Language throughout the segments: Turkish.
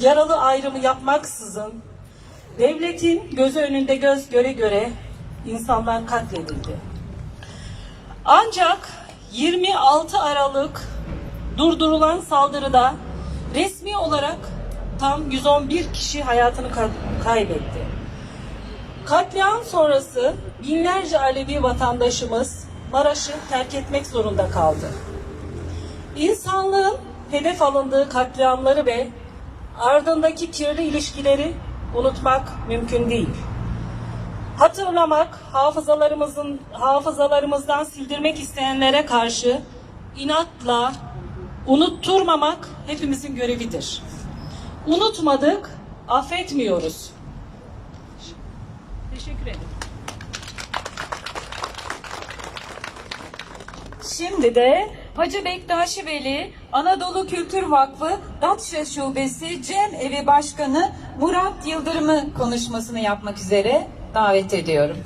yaralı ayrımı yapmaksızın devletin gözü önünde göz göre göre insanlar katledildi. Ancak 26 Aralık durdurulan saldırıda resmi olarak tam 111 kişi hayatını ka- kaybetti. Katliam sonrası binlerce Alevi vatandaşımız Maraş'ı terk etmek zorunda kaldı. İnsanlığın hedef alındığı katliamları ve ardındaki kirli ilişkileri unutmak mümkün değil. Hatırlamak, hafızalarımızın hafızalarımızdan sildirmek isteyenlere karşı inatla unutturmamak hepimizin görevidir. Unutmadık, affetmiyoruz. Teşekkür ederim. Şimdi de Hacı Bektaşi Veli Anadolu Kültür Vakfı Datça Şubesi Cem Evi Başkanı Murat Yıldırım'ı konuşmasını yapmak üzere davet ediyorum.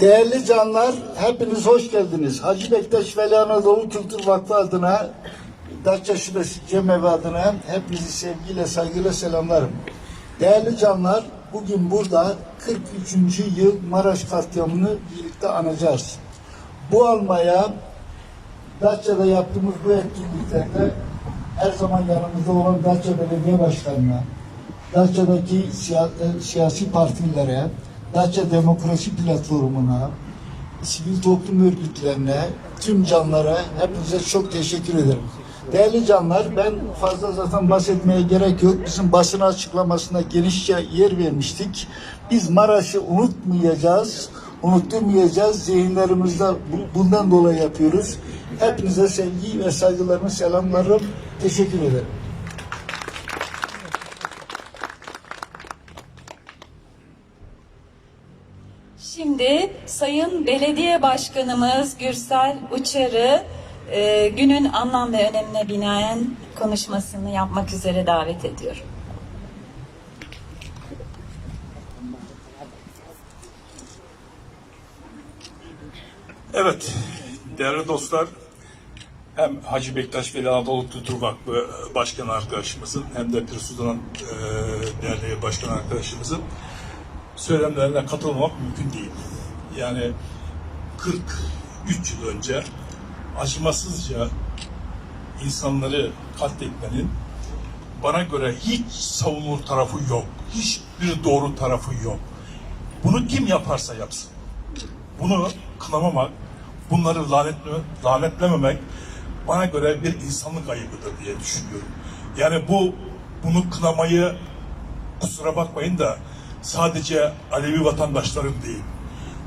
Değerli canlar, hepiniz hoş geldiniz. Hacı Bektaş Veli Anadolu Kültür Vakfı adına, Datça Şubesi Cemevi adına hepinizi sevgiyle, saygıyla selamlarım. Değerli canlar, bugün burada 43. yıl Maraş katliamını birlikte anacağız. Bu almaya Datça'da yaptığımız bu etkinliklerde her zaman yanımızda olan Datça Belediye Başkanı'na, Datça'daki siya- siyasi partilere, Datça Demokrasi Platformu'na, sivil toplum örgütlerine, tüm canlara hepinize çok teşekkür ederim. Değerli canlar ben fazla zaten bahsetmeye gerek yok. Bizim basın açıklamasına genişçe yer vermiştik. Biz Maraş'ı unutmayacağız, unutturmayacağız. Zihinlerimizde bu- bundan dolayı yapıyoruz. Hepinize sevgi ve saygılarımı selamlarım. Teşekkür ederim. Şimdi Sayın Belediye Başkanımız Gürsel Uçar'ı e, günün anlam ve önemine binaen konuşmasını yapmak üzere davet ediyorum. Evet, değerli dostlar, hem Hacı Bektaş Veli Anadolu Kültür Vakfı Başkanı arkadaşımızın hem de Pir Sultan e, Derneği Başkanı arkadaşımızın söylemlerine katılmak mümkün değil. Yani 43 yıl önce acımasızca insanları katletmenin bana göre hiç savunulur tarafı yok. Hiçbir doğru tarafı yok. Bunu kim yaparsa yapsın bunu kınamamak, bunları lanetle, lanetlememek bana göre bir insanlık ayıbıdır diye düşünüyorum. Yani bu bunu kınamayı kusura bakmayın da sadece Alevi vatandaşlarım değil.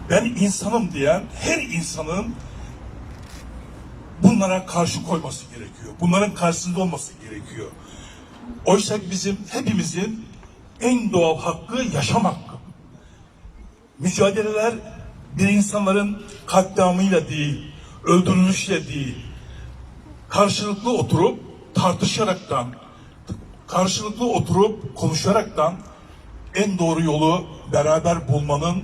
Ben insanım diyen her insanın bunlara karşı koyması gerekiyor. Bunların karşısında olması gerekiyor. Oysa bizim hepimizin en doğal hakkı yaşam hakkı mücadeleler bir insanların katliamıyla değil, öldürülüşle değil, karşılıklı oturup tartışaraktan, karşılıklı oturup konuşaraktan en doğru yolu beraber bulmanın,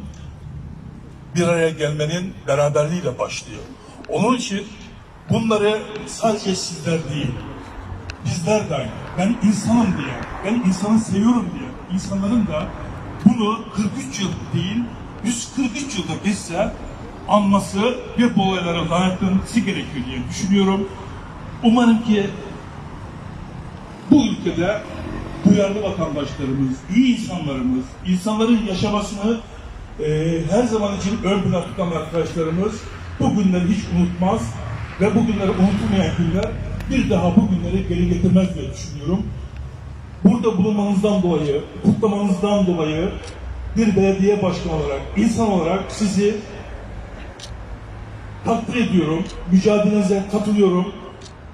bir araya gelmenin beraberliğiyle başlıyor. Onun için bunları sadece sizler değil, bizler de aynı. Ben insanım diye, ben insanı seviyorum diye, insanların da bunu 43 yıl değil, 143 yılda geçse anması ve bu olaylara lanetlenmesi gerekiyor diye düşünüyorum. Umarım ki bu ülkede duyarlı vatandaşlarımız, iyi insanlarımız, insanların yaşamasını e, her zaman için ön plana tutan arkadaşlarımız bu günleri hiç unutmaz ve bu günleri unutulmayan günler bir daha bu günleri geri getirmez diye düşünüyorum. Burada bulunmanızdan dolayı, kutlamanızdan dolayı bir belediye başkanı olarak, insan olarak sizi takdir ediyorum, mücadelenize katılıyorum.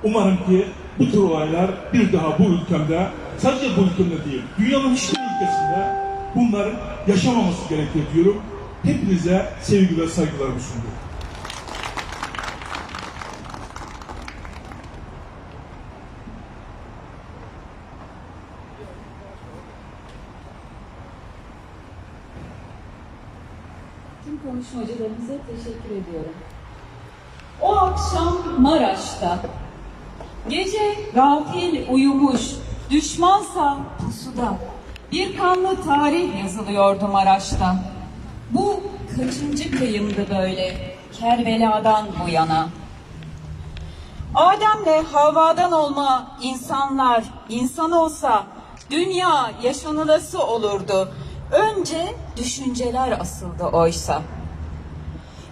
Umarım ki bu tür olaylar bir daha bu ülkemde, sadece bu ülkemde değil, dünyanın hiçbir ülkesinde bunlar yaşamaması gerekiyor diyorum. Hepinize sevgi ve saygılarımı sunuyorum. Tüm konuşmacılarımıza teşekkür ediyorum. O akşam Maraş'ta. Gece gafil uyumuş, düşmansa pusuda. Bir kanlı tarih yazılıyordu Maraş'ta. Bu kaçıncı kıyımdı böyle Kerbela'dan bu yana. Adem'le Havva'dan olma insanlar insan olsa dünya yaşanılası olurdu. Önce düşünceler asıldı oysa.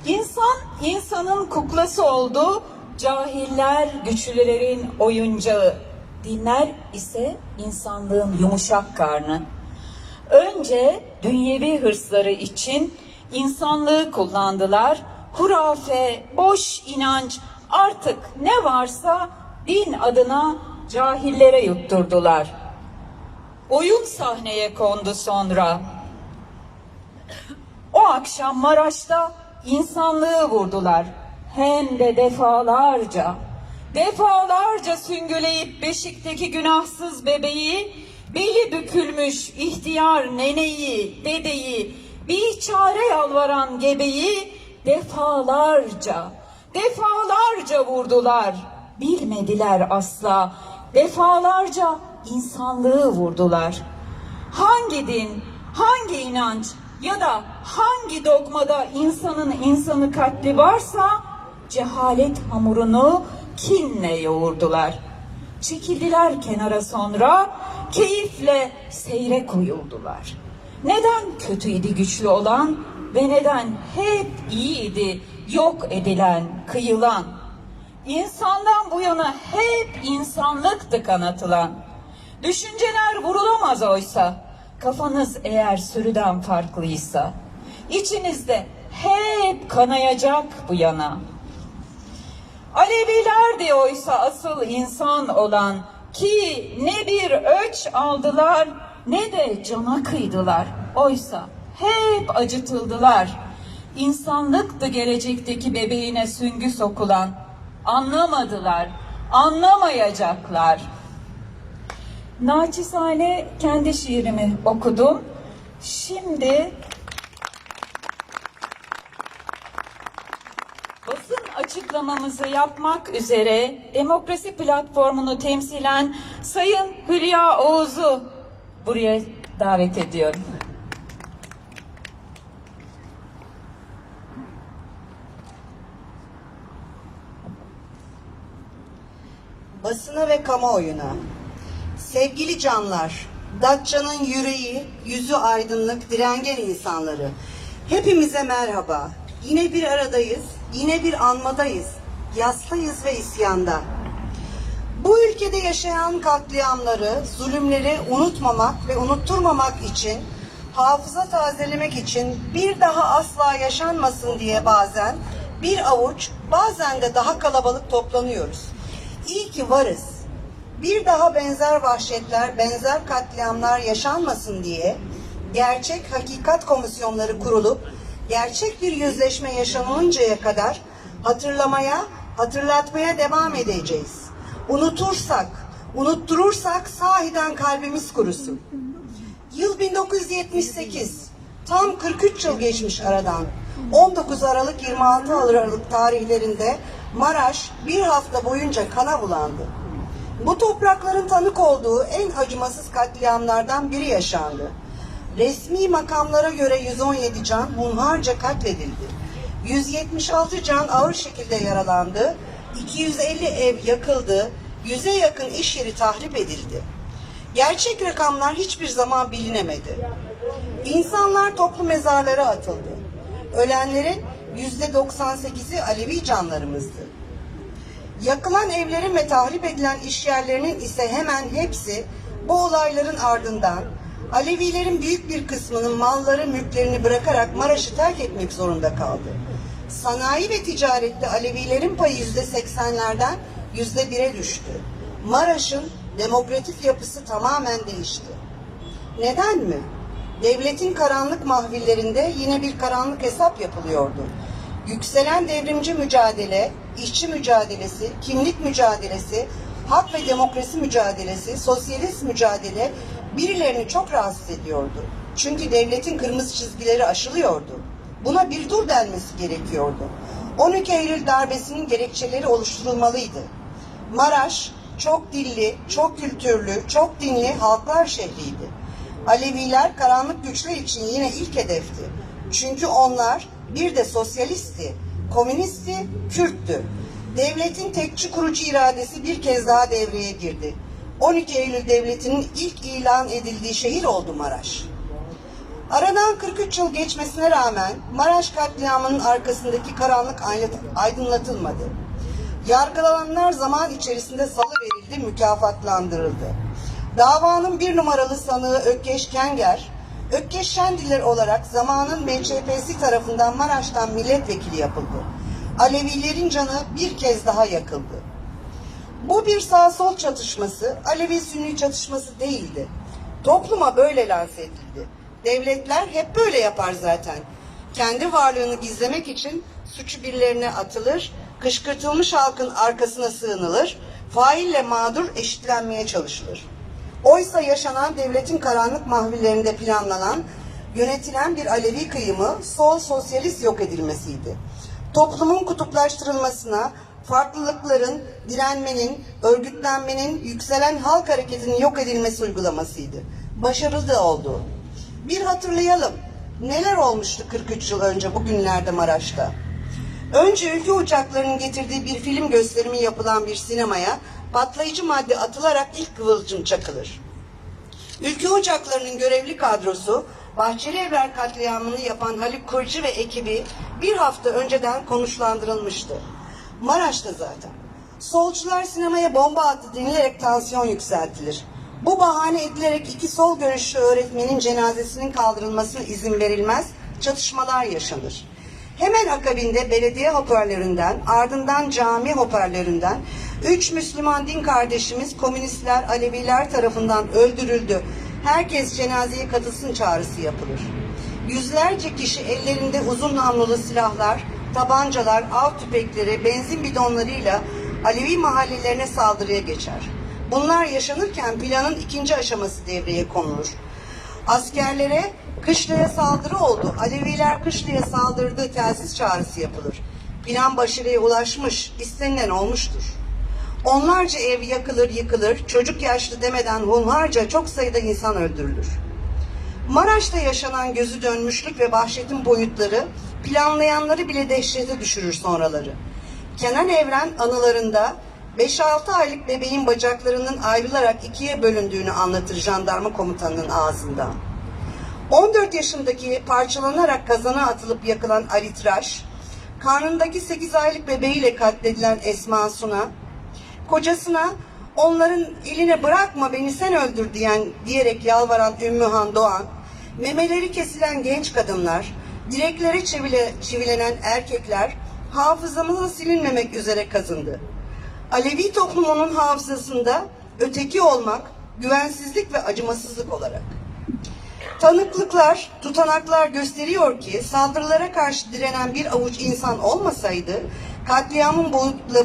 İnsan insanın kuklası oldu, cahiller güçlülerin oyuncağı, dinler ise insanlığın yumuşak karnı. Önce dünyevi hırsları için insanlığı kullandılar. Hurafe, boş inanç, artık ne varsa din adına cahillere yutturdular. Oyun sahneye kondu sonra. O akşam Maraş'ta insanlığı vurdular. Hem de defalarca. Defalarca süngüleyip beşikteki günahsız bebeği, beli bükülmüş ihtiyar neneyi, dedeyi, bir çare yalvaran gebeyi defalarca, defalarca vurdular. Bilmediler asla, defalarca insanlığı vurdular. Hangi din, hangi inanç ya da hangi dogmada insanın insanı katli varsa cehalet hamurunu kinle yoğurdular. Çekildiler kenara sonra keyifle seyre koyuldular. Neden kötüydü güçlü olan ve neden hep iyiydi yok edilen, kıyılan? İnsandan bu yana hep insanlıktı kanatılan. Düşünceler vurulamaz oysa, kafanız eğer sürüden farklıysa, içinizde hep kanayacak bu yana. Alevilerdi oysa asıl insan olan ki ne bir öç aldılar ne de cana kıydılar. Oysa hep acıtıldılar. İnsanlıktı gelecekteki bebeğine süngü sokulan. Anlamadılar, anlamayacaklar. Naçizane kendi şiirimi okudum. Şimdi basın açıklamamızı yapmak üzere demokrasi platformunu temsilen Sayın Hülya Oğuz'u buraya davet ediyorum. basına ve kamuoyuna. Sevgili canlar, Datça'nın yüreği, yüzü aydınlık, direngen insanları. Hepimize merhaba. Yine bir aradayız, yine bir anmadayız. Yastayız ve isyanda. Bu ülkede yaşayan katliamları, zulümleri unutmamak ve unutturmamak için, hafıza tazelemek için bir daha asla yaşanmasın diye bazen bir avuç, bazen de daha kalabalık toplanıyoruz. İyi ki varız. Bir daha benzer vahşetler, benzer katliamlar yaşanmasın diye gerçek hakikat komisyonları kurulup gerçek bir yüzleşme yaşanıncaya kadar hatırlamaya, hatırlatmaya devam edeceğiz. Unutursak, unutturursak sahiden kalbimiz kurusun. Yıl 1978. Tam 43 yıl geçmiş aradan. 19 Aralık 26 Aralık tarihlerinde Maraş bir hafta boyunca kana bulandı. Bu toprakların tanık olduğu en acımasız katliamlardan biri yaşandı. Resmi makamlara göre 117 can hunharca katledildi. 176 can ağır şekilde yaralandı. 250 ev yakıldı. 100'e yakın iş yeri tahrip edildi. Gerçek rakamlar hiçbir zaman bilinemedi. İnsanlar toplu mezarlara atıldı. Ölenlerin yüzde 98'i Alevi canlarımızdı. Yakılan evlerin ve tahrip edilen iş yerlerinin ise hemen hepsi bu olayların ardından Alevilerin büyük bir kısmının malları, mülklerini bırakarak Maraş'ı terk etmek zorunda kaldı. Sanayi ve ticarette Alevilerin payı yüzde seksenlerden yüzde bire düştü. Maraş'ın demokratik yapısı tamamen değişti. Neden mi? Devletin karanlık mahvillerinde yine bir karanlık hesap yapılıyordu. Yükselen devrimci mücadele, işçi mücadelesi, kimlik mücadelesi, hak ve demokrasi mücadelesi, sosyalist mücadele birilerini çok rahatsız ediyordu. Çünkü devletin kırmızı çizgileri aşılıyordu. Buna bir dur denmesi gerekiyordu. 12 Eylül darbesinin gerekçeleri oluşturulmalıydı. Maraş çok dilli, çok kültürlü, çok dinli halklar şehriydi. Aleviler karanlık güçler için yine ilk hedefti. Çünkü onlar bir de sosyalistti, komünistti, Kürttü. Devletin tekçi kurucu iradesi bir kez daha devreye girdi. 12 Eylül devletinin ilk ilan edildiği şehir oldu Maraş. Aradan 43 yıl geçmesine rağmen Maraş katliamının arkasındaki karanlık aydınlatılmadı. Yargılananlar zaman içerisinde salı verildi, mükafatlandırıldı. Davanın bir numaralı sanığı Ökkeş Kenger, Ökkeş Şendiller olarak zamanın MÇP'si tarafından Maraş'tan milletvekili yapıldı. Alevilerin canı bir kez daha yakıldı. Bu bir sağ-sol çatışması, Alevi-Sünni çatışması değildi. Topluma böyle lanse edildi. Devletler hep böyle yapar zaten. Kendi varlığını gizlemek için suçu birilerine atılır, kışkırtılmış halkın arkasına sığınılır, faille mağdur eşitlenmeye çalışılır. Oysa yaşanan devletin karanlık mahvillerinde planlanan, yönetilen bir Alevi kıyımı sol sosyalist yok edilmesiydi. Toplumun kutuplaştırılmasına, farklılıkların, direnmenin, örgütlenmenin, yükselen halk hareketinin yok edilmesi uygulamasıydı. Başarılı da oldu. Bir hatırlayalım. Neler olmuştu 43 yıl önce bugünlerde Maraş'ta? Önce ülke uçaklarının getirdiği bir film gösterimi yapılan bir sinemaya patlayıcı madde atılarak ilk kıvılcım çakılır. Ülke Ocakları'nın görevli kadrosu Bahçeli Evler katliamını yapan Haluk Kırcı ve ekibi bir hafta önceden konuşlandırılmıştı. Maraş'ta zaten. Solcular sinemaya bomba attı denilerek tansiyon yükseltilir. Bu bahane edilerek iki sol görüşlü öğretmenin cenazesinin kaldırılmasına izin verilmez, çatışmalar yaşanır. Hemen akabinde belediye hoparlöründen, ardından cami hoparlöründen üç Müslüman din kardeşimiz komünistler, Aleviler tarafından öldürüldü. Herkes cenazeye katılsın çağrısı yapılır. Yüzlerce kişi ellerinde uzun namlulu silahlar, tabancalar, av tüfekleri, benzin bidonlarıyla Alevi mahallelerine saldırıya geçer. Bunlar yaşanırken planın ikinci aşaması devreye konulur. Askerlere kışlaya saldırı oldu. Aleviler kışlaya saldırdığı telsiz çağrısı yapılır. Plan başarıya ulaşmış, istenilen olmuştur. Onlarca ev yakılır yıkılır, çocuk yaşlı demeden hunharca çok sayıda insan öldürülür. Maraş'ta yaşanan gözü dönmüşlük ve vahşetin boyutları planlayanları bile dehşete düşürür sonraları. Kenan Evren anılarında 5-6 aylık bebeğin bacaklarının ayrılarak ikiye bölündüğünü anlatır jandarma komutanının ağzından. 14 yaşındaki parçalanarak kazana atılıp yakılan Ali Tıraş, karnındaki 8 aylık bebeğiyle katledilen Esma Suna, kocasına onların eline bırakma beni sen öldür diyen diyerek yalvaran Ümmühan Doğan, memeleri kesilen genç kadınlar, direklere çivile, çivilenen erkekler hafızamıza silinmemek üzere kazındı. Alevi toplumunun hafızasında öteki olmak, güvensizlik ve acımasızlık olarak. Tanıklıklar, tutanaklar gösteriyor ki saldırılara karşı direnen bir avuç insan olmasaydı katliamın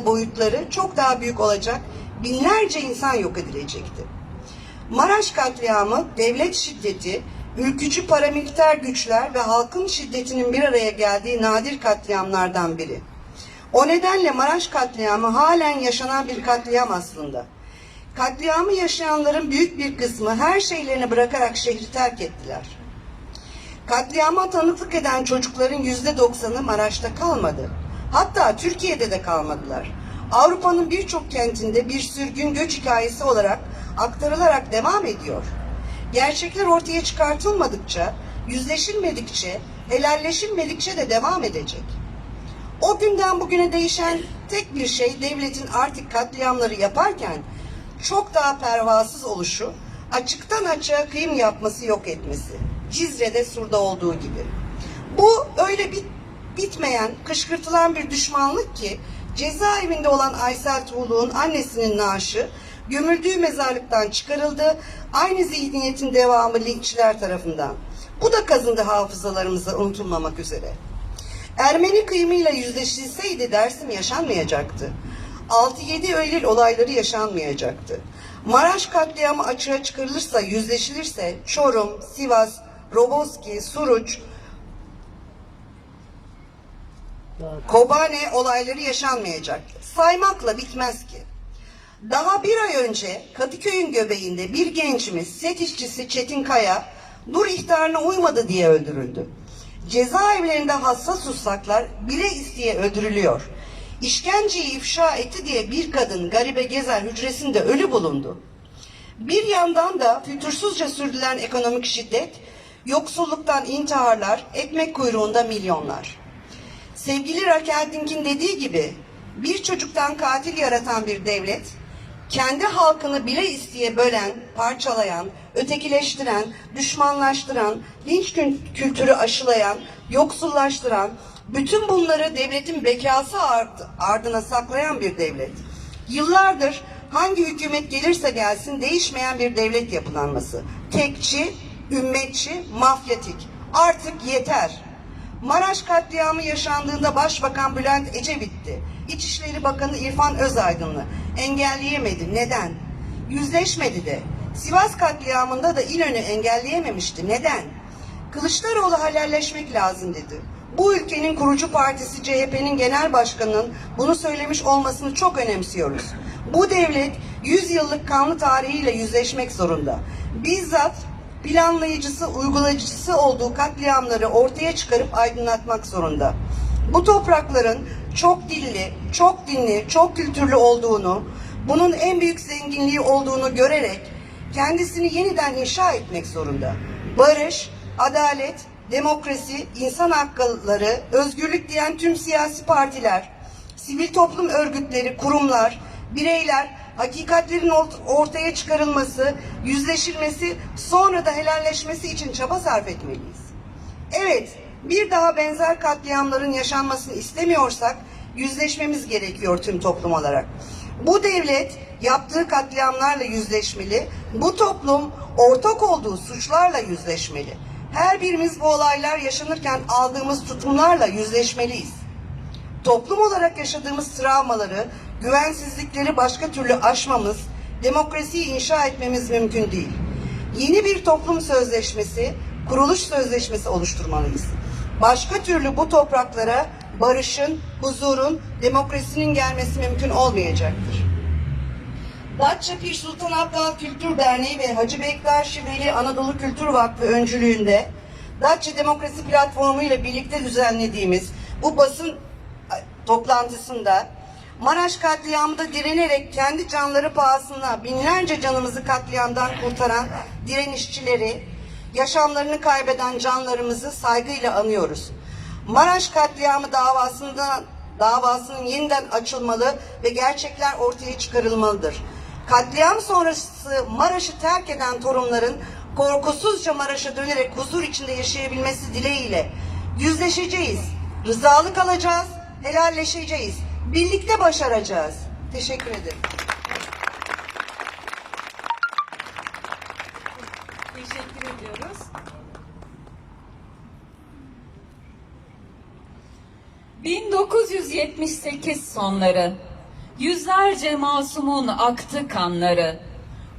boyutları çok daha büyük olacak, binlerce insan yok edilecekti. Maraş katliamı devlet şiddeti, ülkücü paramiliter güçler ve halkın şiddetinin bir araya geldiği nadir katliamlardan biri. O nedenle Maraş katliamı halen yaşanan bir katliam aslında. Katliamı yaşayanların büyük bir kısmı her şeylerini bırakarak şehri terk ettiler. Katliama tanıklık eden çocukların yüzde doksanı Maraş'ta kalmadı. Hatta Türkiye'de de kalmadılar. Avrupa'nın birçok kentinde bir sürgün göç hikayesi olarak aktarılarak devam ediyor. Gerçekler ortaya çıkartılmadıkça, yüzleşilmedikçe, helalleşilmedikçe de devam edecek. O günden bugüne değişen tek bir şey devletin artık katliamları yaparken çok daha pervasız oluşu, açıktan açığa kıyım yapması yok etmesi. Cizre'de Sur'da olduğu gibi. Bu öyle bit, bitmeyen, kışkırtılan bir düşmanlık ki cezaevinde olan Aysel Tuğlu'nun annesinin naaşı gömüldüğü mezarlıktan çıkarıldı. Aynı zihniyetin devamı linççiler tarafından. Bu da kazındı hafızalarımıza unutulmamak üzere. Ermeni kıyımıyla yüzleşilseydi Dersim yaşanmayacaktı. 6-7 Eylül olayları yaşanmayacaktı. Maraş katliamı açığa çıkarılırsa, yüzleşilirse Çorum, Sivas, Roboski, Suruç, Kobane olayları yaşanmayacak. Saymakla bitmez ki. Daha bir ay önce Kadıköy'ün göbeğinde bir gençimiz set işçisi Çetin Kaya dur ihtarına uymadı diye öldürüldü. Cezaevlerinde hassas sussaklar bile isteye öldürülüyor. İşkenceyi ifşa etti diye bir kadın garibe gezer hücresinde ölü bulundu. Bir yandan da fütursuzca sürdürülen ekonomik şiddet, yoksulluktan intiharlar, ekmek kuyruğunda milyonlar. Sevgili Raquel Dink'in dediği gibi bir çocuktan katil yaratan bir devlet, kendi halkını bile isteye bölen, parçalayan, ötekileştiren, düşmanlaştıran, linç kültürü aşılayan, yoksullaştıran, bütün bunları devletin bekası ard- ardına saklayan bir devlet. Yıllardır hangi hükümet gelirse gelsin değişmeyen bir devlet yapılanması. Tekçi, ümmetçi, mafyatik. Artık yeter. Maraş katliamı yaşandığında Başbakan Bülent Ecevit'ti. İçişleri Bakanı İrfan Özaydın'ı engelleyemedi. Neden? Yüzleşmedi de. Sivas katliamında da İnönü engelleyememişti. Neden? Kılıçdaroğlu helalleşmek lazım dedi. Bu ülkenin kurucu partisi CHP'nin genel başkanının bunu söylemiş olmasını çok önemsiyoruz. Bu devlet 100 yıllık kanlı tarihiyle yüzleşmek zorunda. Bizzat planlayıcısı, uygulayıcısı olduğu katliamları ortaya çıkarıp aydınlatmak zorunda. Bu toprakların çok dilli, çok dinli, çok kültürlü olduğunu, bunun en büyük zenginliği olduğunu görerek kendisini yeniden inşa etmek zorunda. Barış, adalet, demokrasi, insan hakları, özgürlük diyen tüm siyasi partiler, sivil toplum örgütleri, kurumlar, bireyler hakikatlerin ort- ortaya çıkarılması, yüzleşilmesi, sonra da helalleşmesi için çaba sarf etmeliyiz. Evet, bir daha benzer katliamların yaşanmasını istemiyorsak yüzleşmemiz gerekiyor tüm toplum olarak. Bu devlet yaptığı katliamlarla yüzleşmeli, bu toplum ortak olduğu suçlarla yüzleşmeli. Her birimiz bu olaylar yaşanırken aldığımız tutumlarla yüzleşmeliyiz. Toplum olarak yaşadığımız travmaları, güvensizlikleri başka türlü aşmamız, demokrasiyi inşa etmemiz mümkün değil. Yeni bir toplum sözleşmesi, kuruluş sözleşmesi oluşturmalıyız. Başka türlü bu topraklara barışın, huzurun, demokrasinin gelmesi mümkün olmayacaktır. Datça Pir Sultan Abdal Kültür Derneği ve Hacı Bektaş Veli Anadolu Kültür Vakfı öncülüğünde Datça Demokrasi Platformu ile birlikte düzenlediğimiz bu basın toplantısında Maraş katliamında direnerek kendi canları pahasına binlerce canımızı katliamdan kurtaran direnişçileri, yaşamlarını kaybeden canlarımızı saygıyla anıyoruz. Maraş katliamı davasında davasının yeniden açılmalı ve gerçekler ortaya çıkarılmalıdır. Katliam sonrası Maraş'ı terk eden torunların korkusuzca Maraş'a dönerek huzur içinde yaşayabilmesi dileğiyle yüzleşeceğiz, rızalık alacağız, helalleşeceğiz, birlikte başaracağız. Teşekkür ederim. Teşekkür ediyoruz. ...1978 sonları... ...yüzlerce masumun aktı kanları...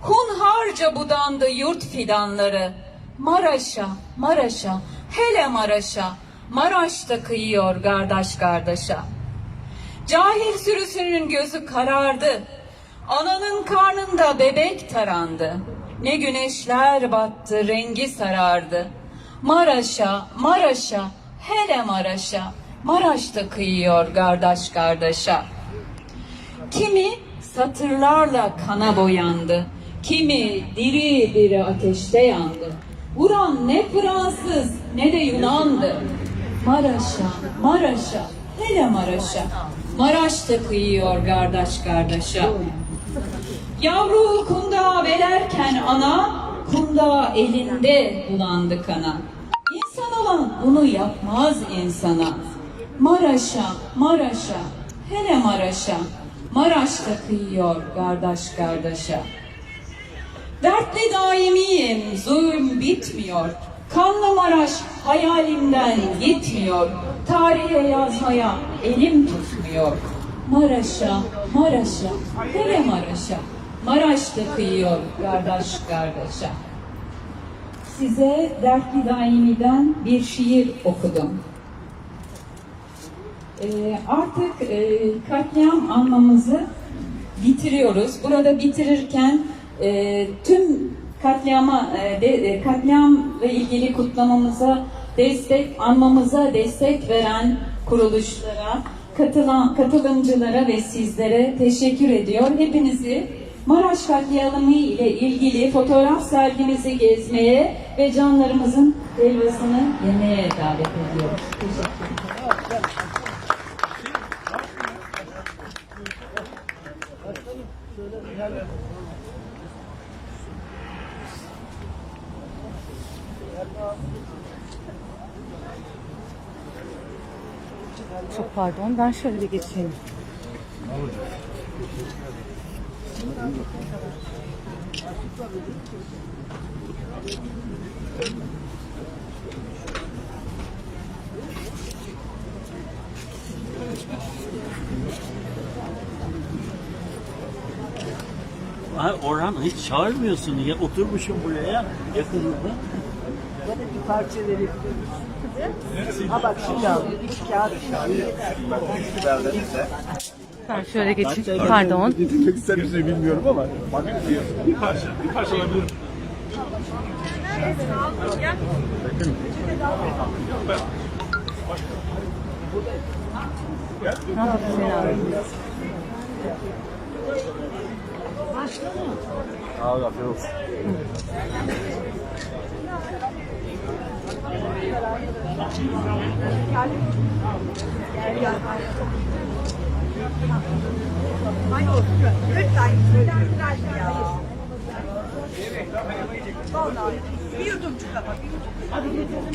...hunharca budandı yurt fidanları... ...Maraş'a, Maraş'a, hele Maraş'a... ...Maraş'ta kıyıyor kardeş kardeşa... Cahil sürüsünün gözü karardı. Ananın karnında bebek tarandı. Ne güneşler battı, rengi sarardı. Maraş'a, Maraş'a, hele Maraş'a. Maraş'ta kıyıyor kardeş kardeşa. Kimi satırlarla kana boyandı. Kimi diri diri ateşte yandı. Vuran ne Fransız ne de Yunandı. Maraş'a, Maraş'a, hele Maraş'a. Maraş'ta kıyıyor kardeş kardeşa. Yavru kundağa velerken ana, kundağı elinde bulandı kana. İnsan olan bunu yapmaz insana. Maraş'a, Maraş'a, hele Maraş'a. Maraş'ta kıyıyor kardeş kardeşa. Dertli daimiyim, zulüm bitmiyor. Kanlı Maraş hayalimden gitmiyor. Tarihe yazmaya elim tutmuyor. Maraş'a, Maraş'a, hele Maraş'a. Maraş'ta kıyıyor kardeş kardeşa. Size Dertli Daimi'den bir şiir okudum. Ee, artık e, katliam anmamızı bitiriyoruz. Burada bitirirken e, tüm katliama e, de, e, katliamla ilgili kutlamamıza destek anmamıza destek veren kuruluşlara, katılan katılımcılara ve sizlere teşekkür ediyor. Hepinizi Maraş katliamı ile ilgili fotoğraf sergimizi gezmeye ve canlarımızın helvasını yemeye davet ediyoruz. Teşekkür ederim. Çok pardon. Ben şöyle bir geçeyim. Ay Orhan hiç çağırmıyorsun ya oturmuşum buraya yakınında. bir parça verebilir Ha bak şimdi al. İki kağıt. Ben şöyle geçeyim. Pardon. Dinlemek ister misin bilmiyorum ama. Bir parça, bir parça alabilirim. Ne yapayım Hüseyin abi? Abi afiyet olsun. Lütfen söylendiler ya. Vallahi bir yudumcuk ama bir yudumcuk. Hadi getirelim.